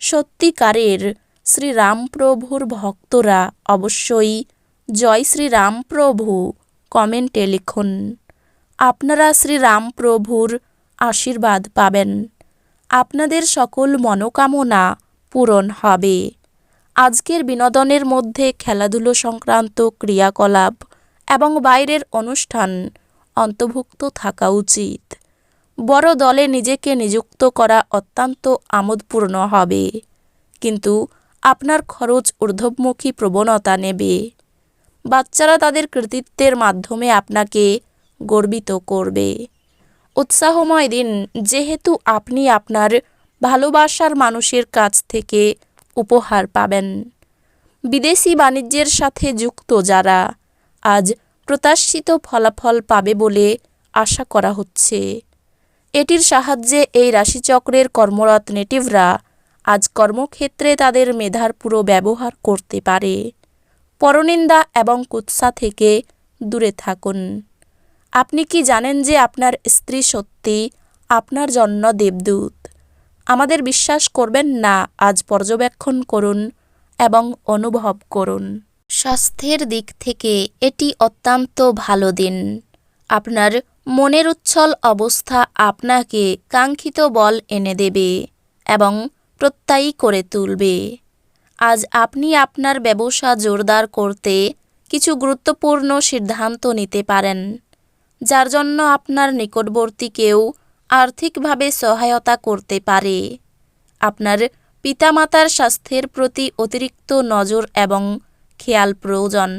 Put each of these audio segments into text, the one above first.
সত্যিকারের শ্রীরামপ্রভুর ভক্তরা অবশ্যই জয় শ্রীরামপ্রভু কমেন্টে লিখুন। আপনারা শ্রীরামপ্রভুর আশীর্বাদ পাবেন। আপনাদের সকল মনোকামনা পূরণ হবে। আজকের বিনোদনের মধ্যে খেলাধুলো সংক্রান্ত ক্রিয়াকলাপ এবং বাইরের অনুষ্ঠান অন্তর্ভুক্ত থাকা উচিত। বড় দলে নিজেকে নিযুক্ত করা অত্যন্ত আমোদপূর্ণ হবে। কিন্তু আপনার খরচ ঊর্ধ্বমুখী প্রবণতা নেবে। বাচ্চারা তাদের কৃতিত্বের মাধ্যমে আপনাকে গর্বিত করবে। উৎসাহময় দিন, যেহেতু আপনি আপনার ভালোবাসার মানুষের কাছ থেকে উপহার পাবেন। বিদেশি বাণিজ্যের সাথে যুক্ত যারা আজ প্রত্যাশিত ফলাফল পাবে বলে আশা করা হচ্ছে। এটির সাহায্যে এই রাশিচক্রের কর্মরত নেটিভরা আজ কর্মক্ষেত্রে তাদের মেধার পুরো ব্যবহার করতে পারে। পরনিন্দা এবং কুৎসা থেকে দূরে থাকুন। আপনি কি জানেন যে আপনার স্ত্রী সত্যি আপনার জন্য দেবদূত? আমাদের বিশ্বাস করবেন না, আজ পর্যবেক্ষণ করুন এবং অনুভব করুন। স্বাস্থ্যের দিক থেকে এটি অত্যন্ত ভালো দিন। আপনার মনের উচ্ছল অবস্থা আপনাকে কাঙ্ক্ষিত বল এনে দেবে এবং প্রত্যয়ী করে তুলবে। আজ আপনি আপনার ব্যবসা জোরদার করতে কিছু গুরুত্বপূর্ণ সিদ্ধান্ত নিতে পারেন, যার জন্য আপনার নিকটবর্তী কেউ আর্থিকভাবে সহায়তা করতে পারে। আপনার পিতামাতার স্বাস্থ্যের প্রতি অতিরিক্ত নজর এবং খেয়াল প্রয়োজন।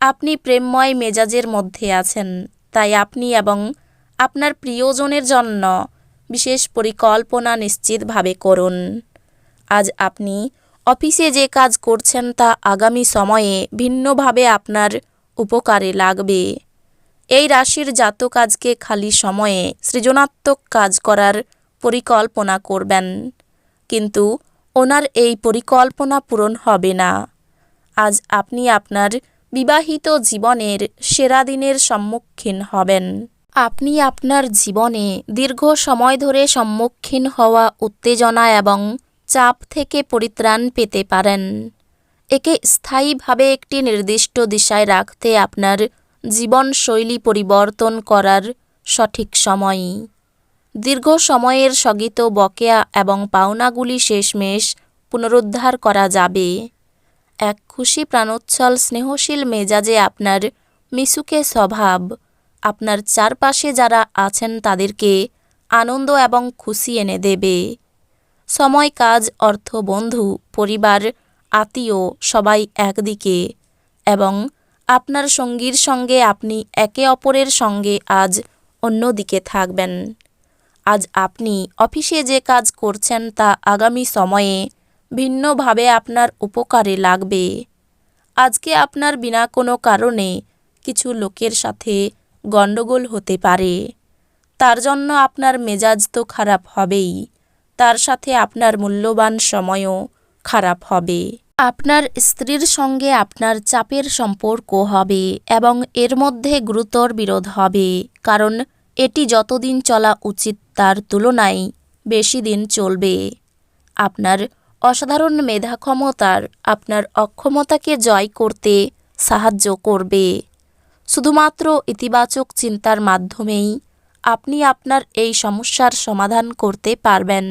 আপনি প্রেমময় মেজাজের মধ্যে আছেন। তাই আপনি এবং আপনার প্রিয়জনের জন্য বিশেষ পরিকল্পনা নিশ্চিতভাবে করুন। আজ আপনি অফিসে যে কাজ করছেন তা আগামী সময়ে ভিন্নভাবে আপনার উপকারে লাগবে। এই রাশির জাতক আজকে খালি সময়ে সৃজনাত্মক কাজ করার পরিকল্পনা করবেন। কিন্তু ওনার এই পরিকল্পনা পূরণ হবে না। আজ আপনি আপনার বিবাহিত জীবনের সেরা দিনের সম্মুখীন হবেন। আপনি আপনার জীবনে দীর্ঘ সময় ধরে সম্মুখীন হওয়া উত্তেজনা এবং চাপ থেকে পরিত্রাণ পেতে পারেন। একে স্থায়ীভাবে একটি নির্দিষ্ট দিশায় রাখতে আপনার জীবনশৈলী পরিবর্তন করার সঠিক সময়। দীর্ঘ সময়ের স্থগিত বকেয়া এবং পাওনাগুলি শেষমেশ পুনরুদ্ধার করা যাবে। এক খুশি প্রাণোচ্ছল স্নেহশীল মেজাজে আপনার মিশুকে স্বভাব। আপনার চারপাশে যারা আছেন তাদেরকে আনন্দ এবং খুশি এনে দেবে। সময়, কাজ, অর্থ, বন্ধু, পরিবার, আত্মীয় সবাই একদিকে এবং আপনার সঙ্গীর সঙ্গে আপনি একে অপরের সঙ্গে আজ অন্যদিকে থাকবেন। আজ আপনি অফিসে যে কাজ করছেন তা আগামী সময়ে ভিন্নভাবে আপনার উপকারে লাগবে। আজকে আপনার বিনা কোনো কারণে কিছু লোকের সাথে গণ্ডগোল হতে পারে। তার জন্য আপনার মেজাজ তো খারাপ হবেই। তার সাথে আপনার মূল্যবান সময়ও খারাপ হবে। আপনার স্ত্রীর সঙ্গে আপনার চাপের সম্পর্ক হবে এবং এর মধ্যে গুরুতর বিরোধ হবে, কারণ এটি যতদিন চলা উচিত তার তুলনায় বেশি দিন চলবে। আপনার অসাধারণ মেধা ক্ষমতার আপনার অক্ষমতাকে জয় করতে সাহায্য করবে। শুধুমাত্র ইতিবাচক চিন্তার মাধ্যমেই আপনি আপনার এই সমস্যার সমাধান করতে পারবেন।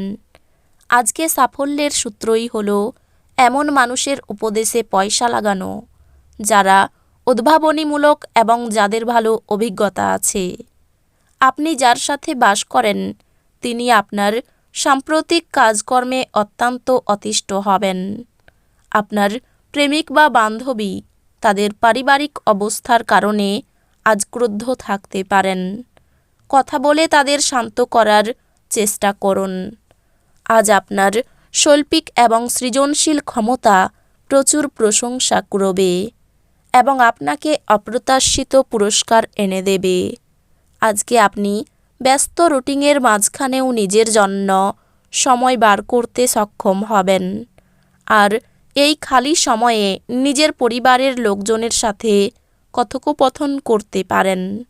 আজকে সাফল্যের সূত্রই হল এমন মানুষের উপদেশে পয়সা লাগানো, যারা উদ্ভাবনীমূলক এবং যাদের ভালো অভিজ্ঞতা আছে। আপনি যার সাথে বাস করেন, তিনি আপনার সাম্প্রতিক কাজকর্মে অত্যন্ত অতিষ্ঠ হবেন। আপনার প্রেমিক বা বান্ধবী তাদের পারিবারিক অবস্থার কারণে আজ ক্রুদ্ধ থাকতে পারেন। কথা বলে তাদের শান্ত করার চেষ্টা করুন। আজ আপনার শৈল্পিক এবং সৃজনশীল ক্ষমতা প্রচুর প্রশংসা করবে এবং আপনাকে অপ্রত্যাশিত পুরস্কার এনে দেবে। আজকে আপনি ব্যস্ত রুটিনের মাঝখানেও নিজের জন্য সময় বার করতে সক্ষম হবেন। আর এই খালি সময়ে নিজের পরিবারের লোকজনের সাথে কথোপকথন করতে পারেন।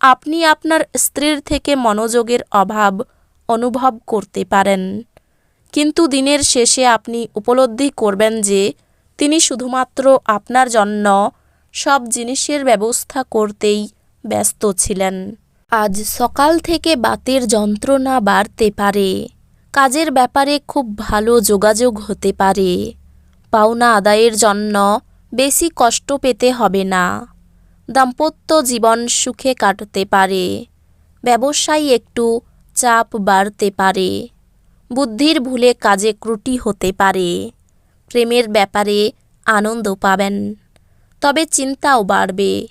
আপনি আপনার স্ত্রীর থেকে মনোযোগের অভাব অনুভব করতে পারেন। কিন্তু দিনের শেষে আপনি উপলব্ধি করবেন যে তিনি শুধুমাত্র আপনার জন্য সব জিনিসের ব্যবস্থা করতেই ব্যস্ত ছিলেন। আজ সকাল থেকে বাতের যন্ত্রণা বাড়তে পারে। কাজের ব্যাপারে খুব ভালো যোগাযোগ হতে পারে। পাওনা আদায়ের জন্য বেশি কষ্ট পেতে হবে না। দাম্পত্য জীবন সুখে কাটতে পারে। ব্যবসায় একটু চাপ বাড়তে পারে। বুদ্ধির ভুলে কাজে ক্রুটি হতে পারে। প্রেমের ব্যাপারে আনন্দ পাবেন, তবে চিন্তাও বাড়বে।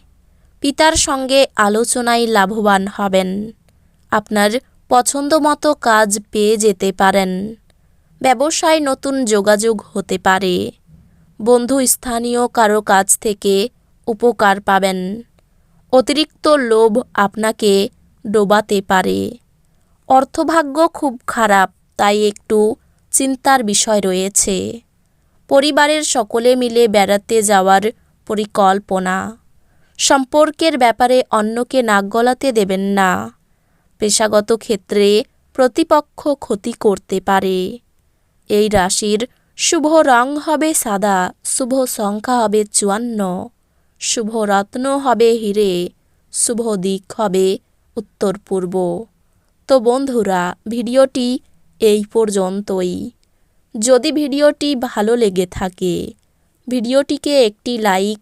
পিতার সঙ্গে আলোচনায় লাভবান হবেন। আপনার পছন্দমতো কাজ পেয়ে যেতে পারেন। ব্যবসায় নতুন যোগাযোগ হতে পারে। বন্ধু স্থানীয় কারও কাছ থেকে উপকার পাবেন। অতিরিক্ত লোভ আপনাকে ডোবাতে পারে। অর্থভাগ্য খুব খারাপ, তাই একটু চিন্তার বিষয় রয়েছে। পরিবারের সকলে মিলে বেড়াতে যাওয়ার পরিকল্পনা। সম্পর্কের ব্যাপারে অন্যকে নাক গলাতে দেবেন না। পেশাগত ক্ষেত্রে প্রতিপক্ষ ক্ষতি করতে পারে। এই রাশির শুভ রং হবে সাদা, শুভ সংখ্যা হবে চুয়ান্ন, শুভ রত্ন হবে হিরে, শুভ দিক হবে উত্তর পূর্ব। তো বন্ধুরা, ভিডিওটি এই পর্যন্তই। যদি ভিডিওটি ভালো লেগে থাকে, ভিডিওটিকে একটি লাইক